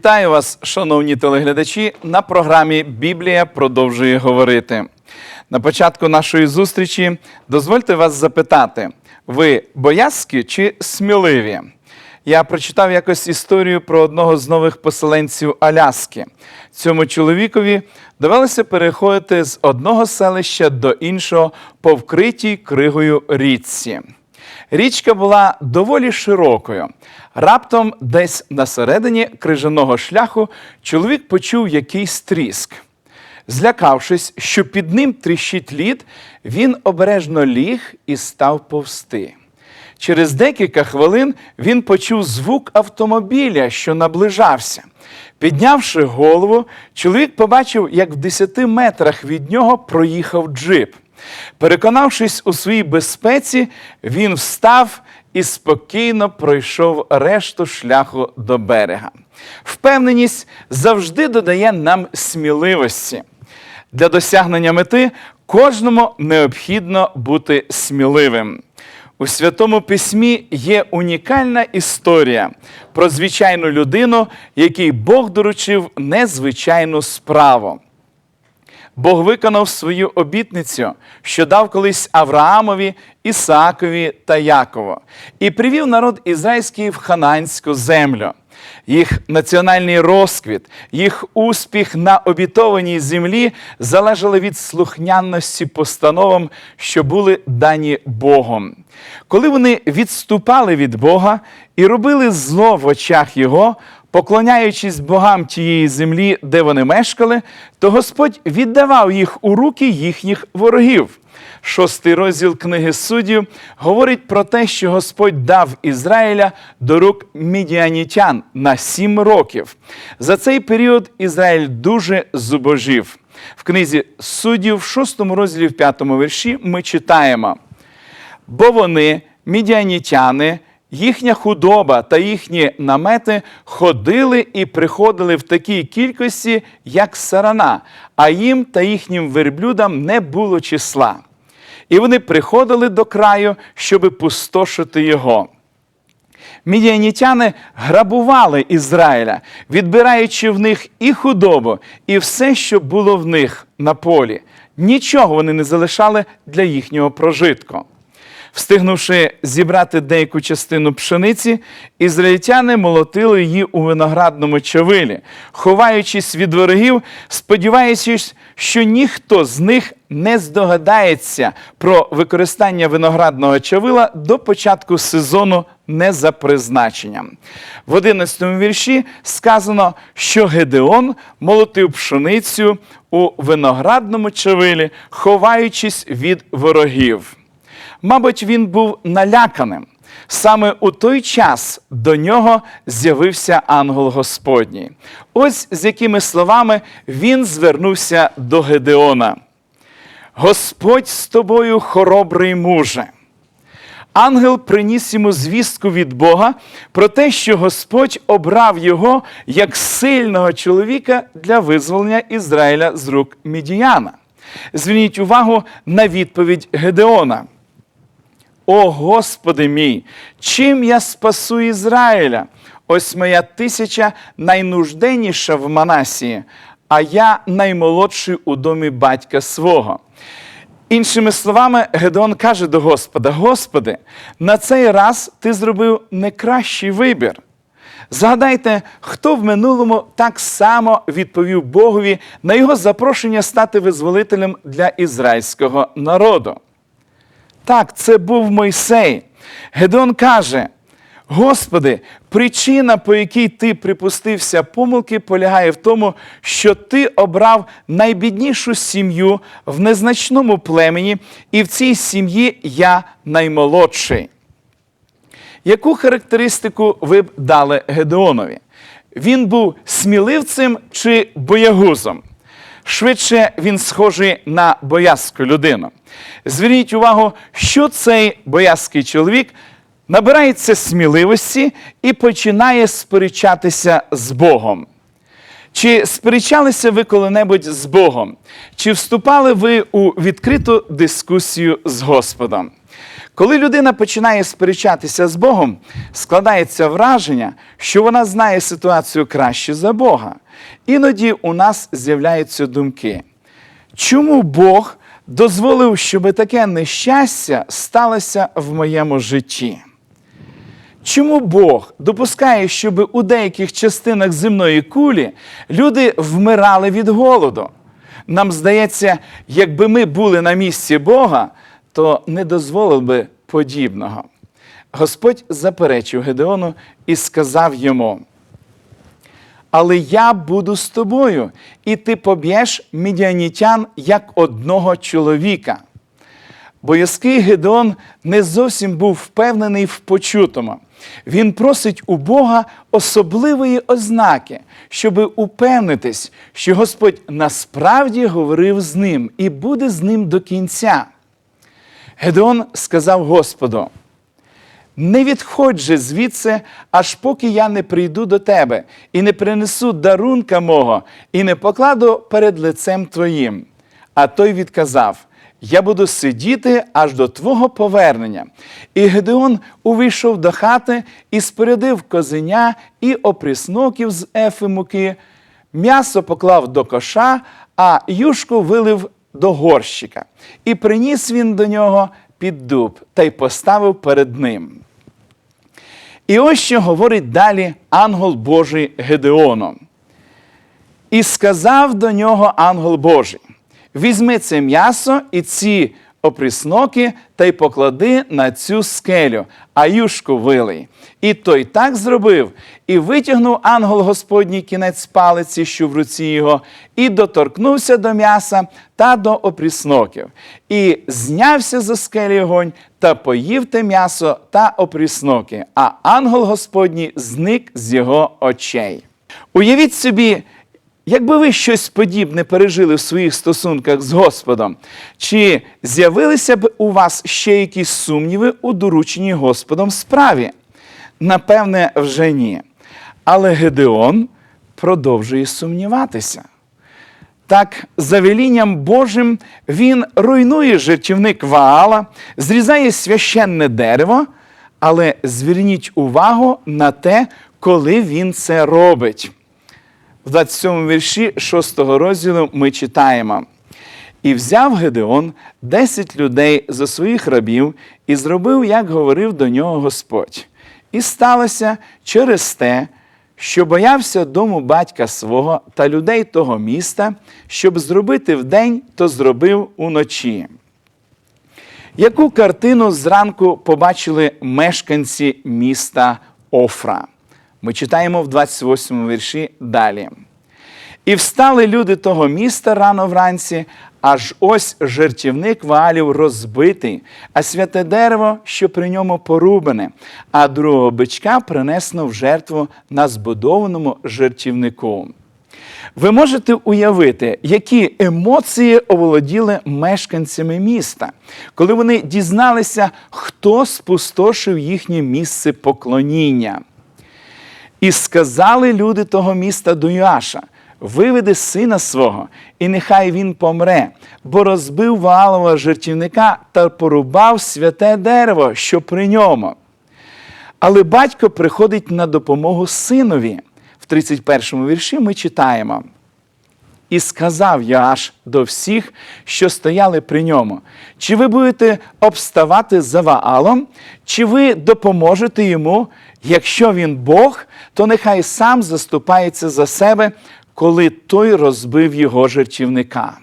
Вітаю вас, шановні телеглядачі, на програмі Біблія продовжує говорити. На початку нашої зустрічі дозвольте вас запитати: ви боязкі чи сміливі? Я прочитав якось історію про одного з нових поселенців Аляски. Цьому чоловікові довелося переходити з одного селища до іншого по вкритій кригою річці. Річка була доволі широкою. Раптом, десь на середині крижаного шляху, чоловік почув якийсь тріск. Злякавшись, що під ним тріщить лід, він обережно ліг і став повсти. Через декілька хвилин він почув звук автомобіля, що наближався. Піднявши голову, чоловік побачив, як в 10 метрах від нього проїхав джип. Переконавшись у своїй безпеці, він встав і спокійно пройшов решту шляху до берега. Впевненість завжди додає нам сміливості. Для досягнення мети кожному необхідно бути сміливим. У Святому Письмі є унікальна історія про звичайну людину, якій Бог доручив незвичайну справу. Бог виконав свою обітницю, що дав колись Авраамові, Ісаакові та Якову, і привів народ ізраїльський в хананську землю. Їх національний розквіт, їх успіх на обітованій землі залежали від слухняності постановам, що були дані Богом. Коли вони відступали від Бога і робили зло в очах Його, поклоняючись богам тієї землі, де вони мешкали, то Господь віддавав їх у руки їхніх ворогів. Шостий розділ книги суддів говорить про те, що Господь дав Ізраїля до рук мідіанітян на сім років. За цей період Ізраїль дуже зубожив. В книзі суддів, в шостому розділі, в п'ятому вірші, ми читаємо: бо вони, мідіанітяни, їхня худоба та їхні намети ходили і приходили в такій кількості, як сарана, а їм та їхнім верблюдам не було числа. І вони приходили до краю, щоби пустошити його. Мідіанітяни грабували Ізраїля, відбираючи в них і худобу, і все, що було в них на полі. Нічого вони не залишали для їхнього прожитку. Встигнувши зібрати деяку частину пшениці, ізраїльтяни молотили її у виноградному чавилі, ховаючись від ворогів, сподіваючись, що ніхто з них не здогадається про використання виноградного чавила до початку сезону не за призначенням. В 11 вірші сказано, що Гедеон молотив пшеницю у виноградному чавилі, ховаючись від ворогів. Мабуть, він був наляканим. Саме у той час до нього з'явився ангел Господній. Ось з якими словами він звернувся до Гедеона. Господь з тобою, хоробрий муже. Ангел приніс йому звістку від Бога про те, що Господь обрав його як сильного чоловіка для визволення Ізраїля з рук Мідіяна. Зверніть увагу на відповідь Гедеона. О Господи мій, чим я спасу Ізраїля? Ось моя тисяча найнужденніша в Манасії, а я наймолодший у домі батька свого. Іншими словами, Гедеон каже до Господа: Господи, на цей раз ти зробив не кращий вибір. Згадайте, хто в минулому так само відповів Богові на його запрошення стати визволителем для ізраїльського народу. Так, це був Мойсей. Гедеон каже: Господи, причина, по якій ти припустився помилки, полягає в тому, що ти обрав найбіднішу сім'ю в незначному племені, і в цій сім'ї я наймолодший. Яку характеристику ви б дали Гедеонові? Він був сміливцем чи боягузом? Швидше він схожий на боязку людину. Зверніть увагу, що цей боязкий чоловік набирається сміливості і починає сперечатися з Богом. Чи сперечалися ви коли-небудь з Богом? Чи вступали ви у відкриту дискусію з Господом? Коли людина починає сперечатися з Богом, складається враження, що вона знає ситуацію краще за Бога. Іноді у нас з'являються думки. Чому Бог дозволив, щоб таке нещастя сталося в моєму житті? Чому Бог допускає, щоб у деяких частинах земної кулі люди вмирали від голоду? Нам здається, якби ми були на місці Бога, то не дозволив би подібного. Господь заперечив Гедеону і сказав йому: Але я буду з тобою, і ти поб'єш мідіанітян як одного чоловіка. Боязкий Гедеон не зовсім був впевнений в почутому. Він просить у Бога особливої ознаки, щоб упевнитись, що Господь насправді говорив з ним і буде з ним до кінця. Гедеон сказав Господу: не відходь же звідси, аж поки я не прийду до тебе, і не принесу дарунка мого, і не покладу перед лицем твоїм. А той відказав: Я буду сидіти аж до твого повернення. І Гедеон увійшов до хати і спорядив козеня і опрісноків з ефи муки, м'ясо поклав до коша, а юшку вилив до горщика. І приніс він до нього під дуб та й поставив перед ним. І ось що говорить далі ангел Божий Гедеону. І сказав до нього ангел Божий: візьми це м'ясо і ці опрісноки та й поклади на цю скелю, а юшку вилий. І той так зробив, і витягнув ангел Господній кінець палиці, що в руці його, і доторкнувся до м'яса та до опрісноків, і знявся за скелі огонь та поїв те м'ясо та опрісноки, а ангел Господній зник з його очей. Уявіть собі, Якби ви щось подібне пережили в своїх стосунках з Господом, чи з'явилися б у вас ще якісь сумніви у дорученій Господом справі? Напевне, вже ні. Але Гедеон продовжує сумніватися. Так, за велінням Божим він руйнує жертівник Ваала, зрізає священне дерево, але зверніть увагу на те, коли він це робить. В 27 вірші 6 розділу ми читаємо. І взяв Гедеон десять людей за своїх рабів і зробив, як говорив до нього Господь. І сталося через те, що боявся дому батька свого та людей того міста, щоб зробити вдень, то зробив уночі. Яку картину зранку побачили мешканці міста Офра? Ми читаємо в 28 вірші далі. І встали люди того міста рано вранці, аж ось жертівник Ваалів розбитий, а святе дерево, що при ньому порубане, а другого бичка принесено в жертву на збудованому жертівнику. Ви можете уявити, які емоції оволоділи мешканцями міста, коли вони дізналися, хто спустошив їхнє місце поклоніння. І сказали люди того міста до Йоаша, виведи сина свого, і нехай він помре, бо розбив Ваалова жертівника та порубав святе дерево, що при ньому. Але батько приходить на допомогу синові. В 31 вірші ми читаємо. І сказав Яаш до всіх, що стояли при ньому: чи ви будете обставати за Ваалом, чи ви допоможете йому? Якщо він Бог, то нехай сам заступається за себе, коли той розбив його жертівника.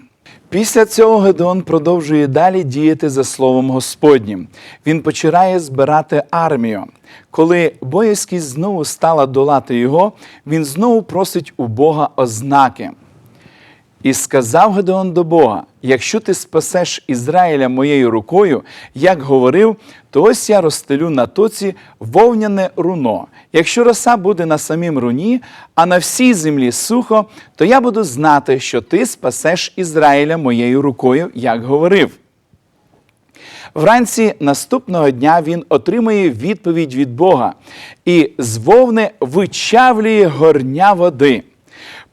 Після цього Гедеон продовжує далі діяти за словом Господнім. Він починає збирати армію. Коли боязкість знову стала долати його, він знову просить у Бога ознаки. І сказав Гедеон до Бога: якщо ти спасеш Ізраїля моєю рукою, як говорив, то ось я розстелю на тоці вовняне руно. Якщо роса буде на самім руні, а на всій землі сухо, то я буду знати, що ти спасеш Ізраїля моєю рукою, як говорив. Вранці наступного дня він отримує відповідь від Бога і з вовни вичавлює горня води.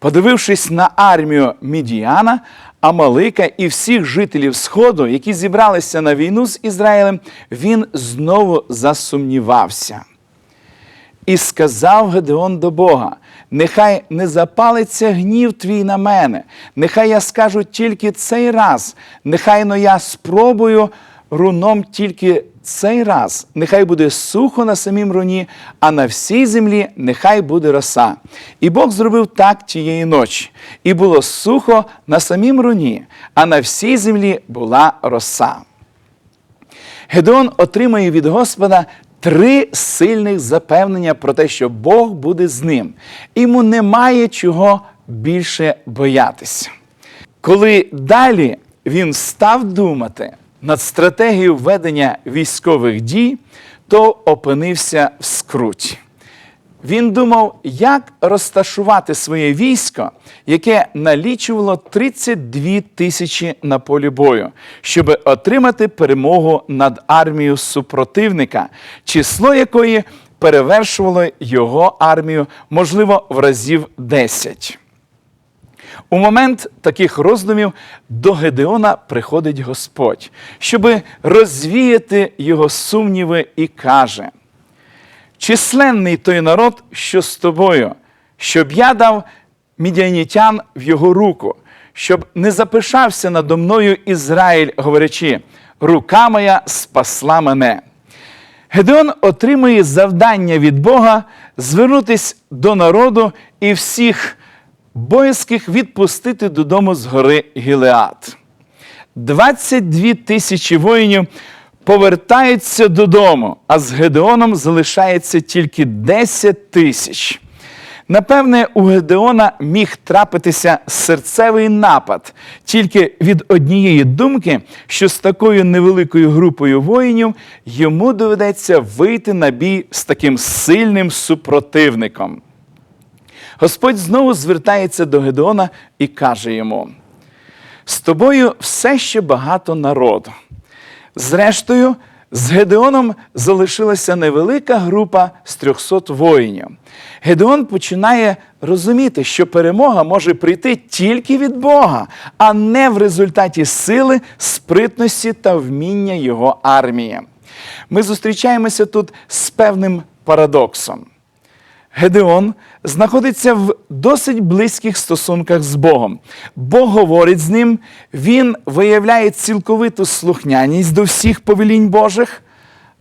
Подивившись на армію Мідіана, Амалика і всіх жителів Сходу, які зібралися на війну з Ізраїлем, він знову засумнівався. І сказав Гедеон до Бога: нехай не запалиться гнів твій на мене, нехай я скажу тільки цей раз, нехай но я спробую руном тільки цей раз, нехай буде сухо на самім руні, а на всій землі нехай буде роса. І Бог зробив так тієї ночі, і було сухо на самім руні, а на всій землі була роса. Гедеон отримує від Господа три сильних запевнення про те, що Бог буде з ним. Йому немає чого більше боятися. Коли далі він став думати над стратегією ведення військових дій, то опинився в скруті. Він думав, як розташувати своє військо, яке налічувало 32 тисячі на полі бою, щоб отримати перемогу над армією супротивника, число якої перевершувало його армію, можливо, в разів 10. У момент таких роздумів до Гедеона приходить Господь, щоби розвіяти його сумніви, і каже: численний той народ, що з тобою, щоб я дав мідіанітян в його руку, щоб не запишався надо мною Ізраїль, говорячи, рука моя спасла мене. Гедеон отримує завдання від Бога звернутись до народу і всіх боязких відпустити додому з гори Гілеат. 22 тисячі воїнів повертаються додому, а з Гедеоном залишається тільки 10 тисяч. Напевне, у Гедеона міг трапитися серцевий напад тільки від однієї думки, що з такою невеликою групою воїнів йому доведеться вийти на бій з таким сильним супротивником. Господь знову звертається до Гедеона і каже йому: з тобою все ще багато народу. Зрештою, з Гедеоном залишилася невелика група з 300 воїнів. Гедеон починає розуміти, що перемога може прийти тільки від Бога, а не в результаті сили, спритності та вміння його армії. Ми зустрічаємося тут з певним парадоксом. Гедеон знаходиться в досить близьких стосунках з Богом. Бог говорить з ним, він виявляє цілковиту слухняність до всіх повелінь Божих,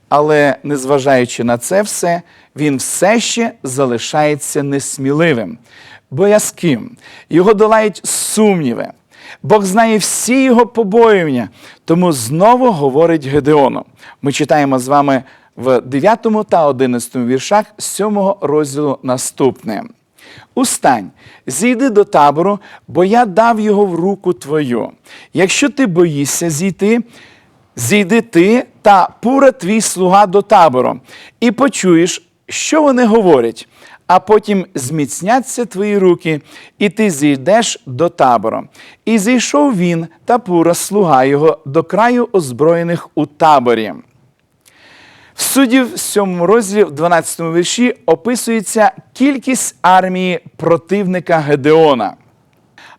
але незважаючи на це все, він все ще залишається несміливим, боязким. Його долають сумніви. Бог знає всі його побоювання, тому знову говорить Гедеону. Ми читаємо з вами в 9 та 11 віршах 7 розділу наступне. Устань, зійди до табору, бо я дав його в руку твою. Якщо ти боїшся зійти, зійди ти та пура твій слуга до табору, і почуєш, що вони говорять, а потім зміцняться твої руки, і ти зійдеш до табору. І зійшов він та пура слуга його до краю озброєних у таборі. В суддів 7 розділі, в 12 вірші, описується кількість армії противника Гедеона.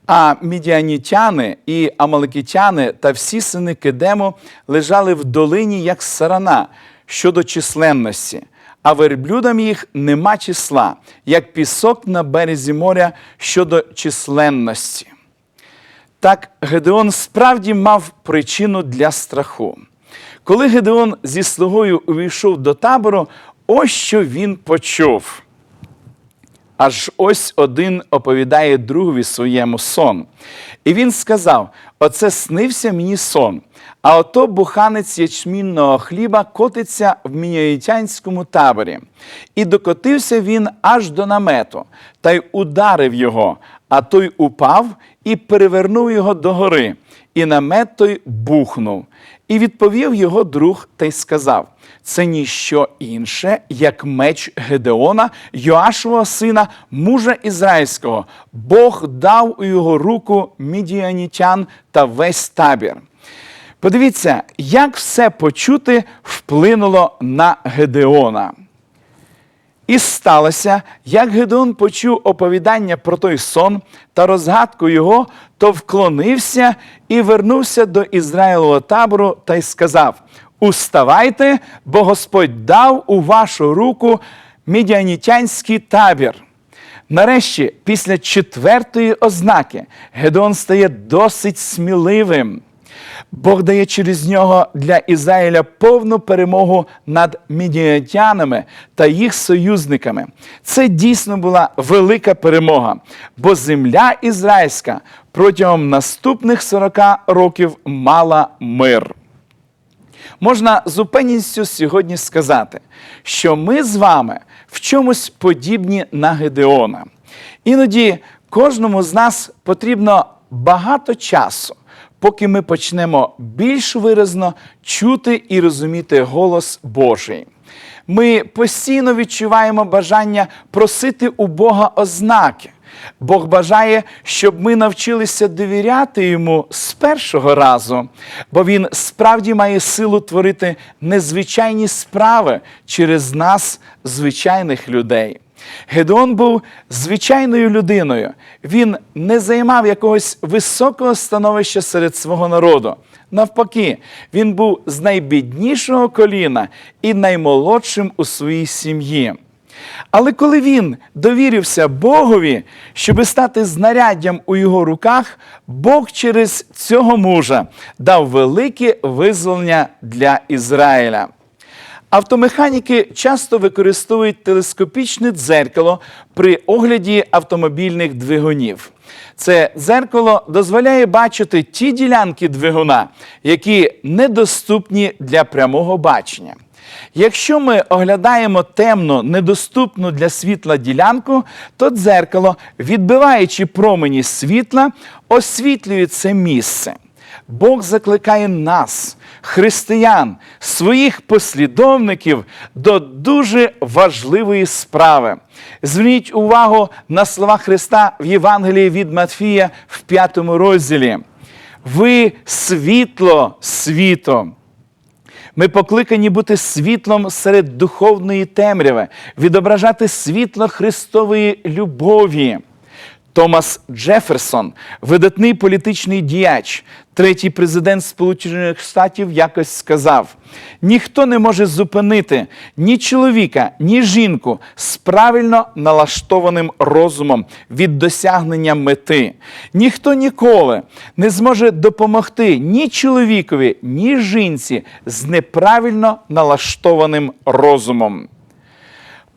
А мідіанітяни і амаликітяни та всі сини Кедему лежали в долині, як сарана щодо численності, а верблюдам їх нема числа, як пісок на березі моря щодо численності. Так Гедеон справді мав причину для страху. Коли Гедеон зі слугою увійшов до табору, ось що він почув. Аж ось один оповідає другові своєму сон. І він сказав: Оце снився мені сон. А ото буханець ячмінного хліба котиться в міняїтянському таборі. І докотився він аж до намету, та й ударив його, а той упав і перевернув його догори, і намет той бухнув. І відповів його друг та й сказав: це ніщо інше, як меч Гедеона, Йоашового сина, мужа ізраїльського. Бог дав у його руку мідіанітян та весь табір. Подивіться, як все почути вплинуло на Гедеона. І сталося, як Гедеон почув оповідання про той сон та розгадку його, то вклонився і вернувся до Ізраїлового табору та й сказав: Уставайте, бо Господь дав у вашу руку мідіанітянський табір. Нарешті, після четвертої ознаки, Гедеон стає досить сміливим. Бог дає через нього для Ізраїля повну перемогу над мідіатянами та їх союзниками. Це дійсно була велика перемога, бо земля ізраїльська протягом наступних 40 років мала мир. Можна з упевненістю сьогодні сказати, що ми з вами в чомусь подібні на Гедеона. Іноді кожному з нас потрібно багато часу, поки ми почнемо більш виразно чути і розуміти голос Божий. Ми постійно відчуваємо бажання просити у Бога ознаки. Бог бажає, щоб ми навчилися довіряти йому з першого разу, бо він справді має силу творити незвичайні справи через нас, звичайних людей. Гедеон був звичайною людиною. Він не займав якогось високого становища серед свого народу. Навпаки, він був з найбіднішого коліна і наймолодшим у своїй сім'ї. Але коли він довірився Богові, щоби стати знаряддям у його руках, Бог через цього мужа дав велике визволення для Ізраїля. Автомеханіки часто використовують телескопічне дзеркало при огляді автомобільних двигунів. Це дзеркало дозволяє бачити ті ділянки двигуна, які недоступні для прямого бачення. Якщо ми оглядаємо темну, недоступну для світла ділянку, то дзеркало, відбиваючи промені світла, освітлює це місце. Бог закликає нас, християн, своїх послідовників до дуже важливої справи. Зверніть увагу на слова Христа в Євангелії від Матфія в п'ятому розділі. Ви світло світу. Ми покликані бути світлом серед духовної темряви, відображати світло Христової любові. Томас Джеферсон, видатний політичний діяч, третій президент Сполучених Штатів, якось сказав: ніхто не може зупинити ні чоловіка, ні жінку з правильно налаштованим розумом від досягнення мети. Ніхто ніколи не зможе допомогти ні чоловікові, ні жінці з неправильно налаштованим розумом.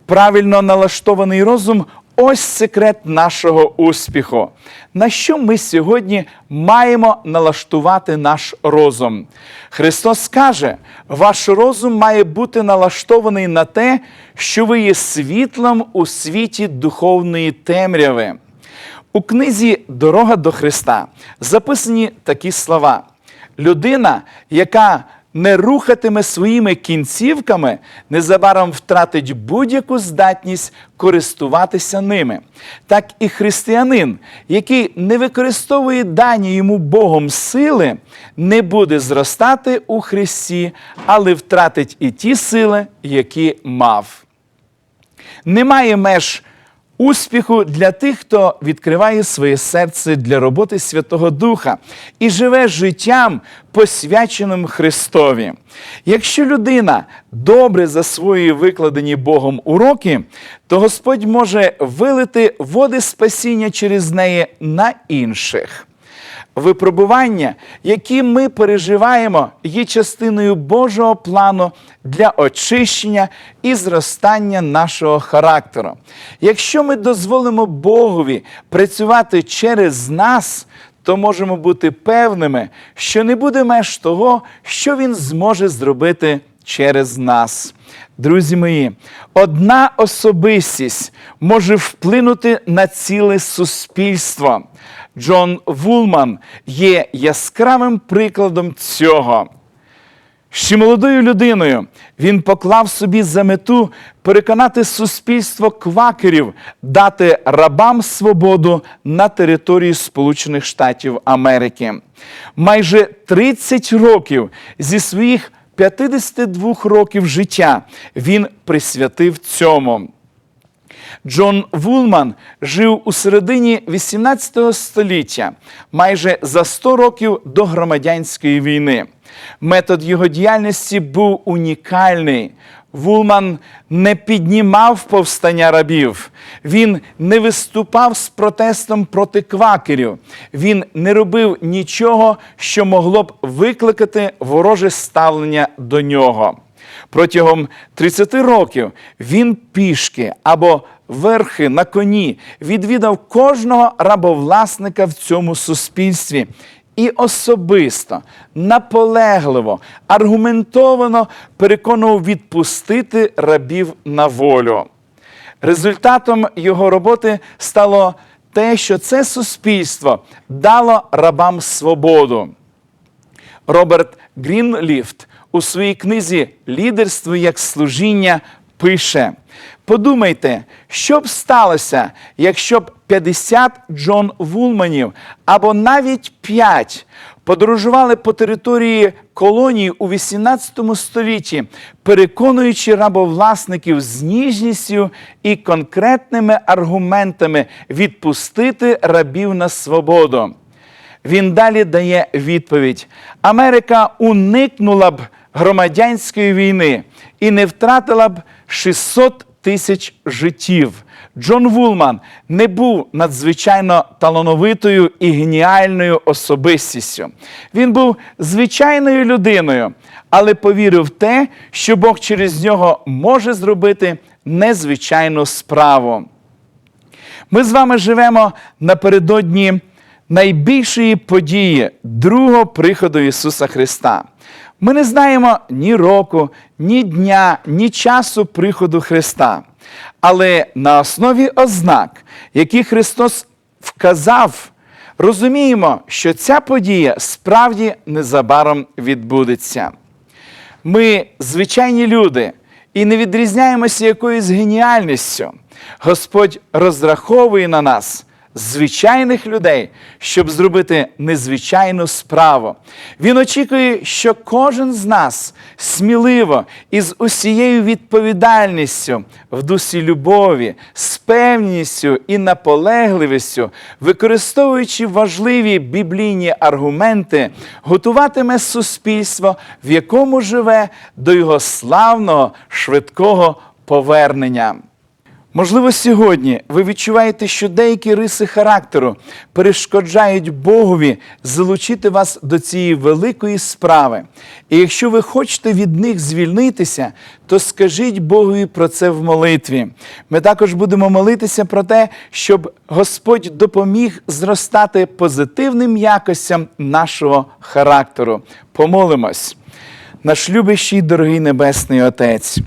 Правильно налаштований розум Ось секрет нашого успіху. На що ми сьогодні маємо налаштувати наш розум? Христос каже, ваш розум має бути налаштований на те, що ви є світлом у світі духовної темряви. У книзі Дорога до Христа записані такі слова: людина, яка не рухатиме своїми кінцівками, незабаром втратить будь-яку здатність користуватися ними. Так і християнин, який не використовує дані йому Богом сили, не буде зростати у Христі, але втратить і ті сили, які мав. Немає меж успіху для тих, хто відкриває своє серце для роботи Святого Духа і живе життям, посвяченим Христові. Якщо людина добре засвоює викладені Богом уроки, то Господь може вилити води спасіння через неї на інших. Випробування, які ми переживаємо, є частиною Божого плану для очищення і зростання нашого характеру. Якщо ми дозволимо Богові працювати через нас, то можемо бути певними, що не буде меж того, що Він зможе зробити через нас. Друзі мої, одна особистість може вплинути на ціле суспільство. Джон Вулман є яскравим прикладом цього. Ще молодою людиною він поклав собі за мету переконати суспільство квакерів дати рабам свободу на території Сполучених Штатів Америки. Майже 30 років зі своїх 52 років життя він присвятив цьому. Джон Вулман жив у середині 18 століття, майже за 100 років до громадянської війни. Метод його діяльності був унікальний. Вулман не піднімав повстання рабів, він не виступав з протестом проти квакерів, він не робив нічого, що могло б викликати вороже ставлення до нього. Протягом 30 років він пішки або верхи на коні відвідав кожного рабовласника в цьому суспільстві і особисто, наполегливо, аргументовано переконував відпустити рабів на волю. Результатом його роботи стало те, що це суспільство дало рабам свободу. Роберт Грінліфт у своїй книзі Лідерство як служіння пише: подумайте, що б сталося, якщо б 50 Джон Вулманів або навіть 5 подорожували по території колонії у 18 столітті, переконуючи рабовласників з ніжністю і конкретними аргументами відпустити рабів на свободу. Він далі дає відповідь: Америка уникнула б громадянської війни і не втратила б 600 тисяч життів. Джон Вулман не був надзвичайно талановитою і геніальною особистістю. Він був звичайною людиною, але повірив в те, що Бог через нього може зробити незвичайну справу. Ми з вами живемо напередодні найбільшої події другого приходу Ісуса Христа. Ми не знаємо ні року, ні дня, ні часу приходу Христа. Але на основі ознак, які Христос вказав, розуміємо, що ця подія справді незабаром відбудеться. Ми звичайні люди і не відрізняємося якоюсь геніальністю. Господь розраховує на нас, звичайних людей, щоб зробити незвичайну справу. Він очікує, що кожен з нас сміливо і з усією відповідальністю, в дусі любові, з певністю і наполегливістю, використовуючи важливі біблійні аргументи, готуватиме суспільство, в якому живе до його славного швидкого повернення. Можливо, сьогодні ви відчуваєте, що деякі риси характеру перешкоджають Богові залучити вас до цієї великої справи. І якщо ви хочете від них звільнитися, то скажіть Богові про це в молитві. Ми також будемо молитися про те, щоб Господь допоміг зростати позитивним якостям нашого характеру. Помолимось. Наш любящий, дорогий Небесний Отець.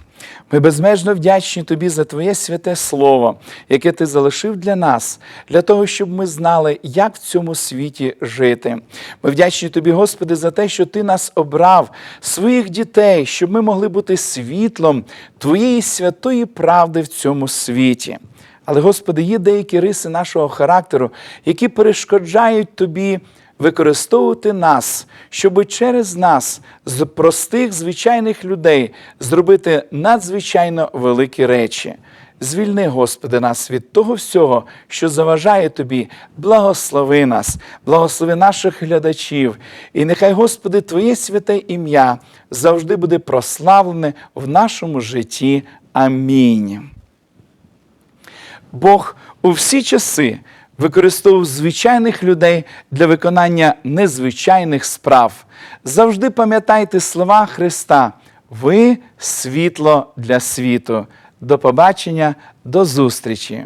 Ми безмежно вдячні Тобі за Твоє святе Слово, яке Ти залишив для нас, для того, щоб ми знали, як в цьому світі жити. Ми вдячні Тобі, Господи, за те, що Ти нас обрав, своїх дітей, щоб ми могли бути світлом Твоєї святої правди в цьому світі. Але, Господи, є деякі риси нашого характеру, які перешкоджають Тобі використовувати нас, щоб через нас, з простих звичайних людей, зробити надзвичайно великі речі. Звільни, Господи, нас від того всього, що заважає Тобі, благослови нас, благослови наших глядачів. І нехай, Господи, Твоє святе ім'я завжди буде прославлене в нашому житті. Амінь. Бог у всі часи використовував звичайних людей для виконання незвичайних справ. Завжди пам'ятайте слова Христа. Ви світло для світу. До побачення, до зустрічі!